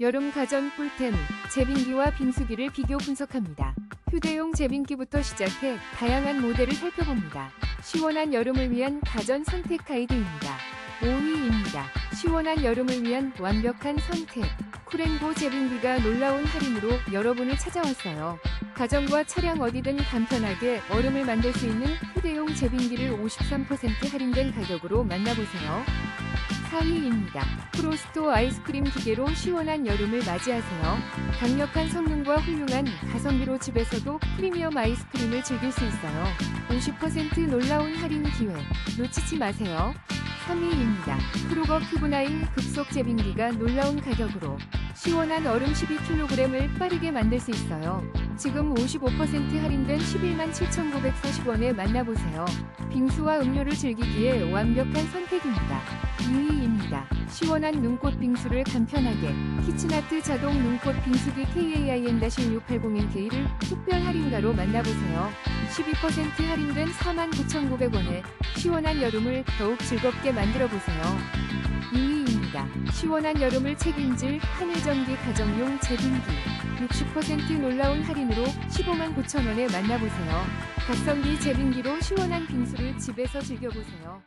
여름 가전 꿀템, 제빙기와 빙수기를 비교 분석합니다. 휴대용 제빙기부터 시작해 다양한 모델을 살펴봅니다. 시원한 여름을 위한 가전 선택 가이드입니다. 5위입니다. 시원한 여름을 위한 완벽한 선택. 쿠렌보 제빙기가 놀라운 할인으로 여러분을 찾아왔어요. 가정과 차량 어디든 간편하게 얼음을 만들 수 있는 휴대용 제빙기를 53% 할인된 가격으로 만나보세요. 4위입니다. 프로스토 아이스크림 기계로 시원한 여름을 맞이하세요. 강력한 성능과 훌륭한 가성비로 집에서도 프리미엄 아이스크림을 즐길 수 있어요. 50% 놀라운 할인 기회 놓치지 마세요. 3위입니다. 크루거 큐브9 급속 제빙기가 놀라운 가격으로 시원한 얼음 12kg을 빠르게 만들 수 있어요. 지금 55% 할인된 11만 7,940원에 만나보세요. 빙수와 음료를 즐기기에 완벽한 선택입니다. 2위입니다. 시원한 눈꽃 빙수를 간편하게 키친아트 자동 눈꽃 빙수기 KAIN-6801K를 특별 할인가로 만나보세요. 12% 할인된 49,900원에 시원한 여름을 더욱 즐겁게 만들어보세요. 2위입니다. 시원한 여름을 책임질 하늘전기 가정용 제빙기 60% 놀라운 할인으로 15만 9천원에 만나보세요. 각성기 제빙기로 시원한 빙수를 집에서 즐겨보세요.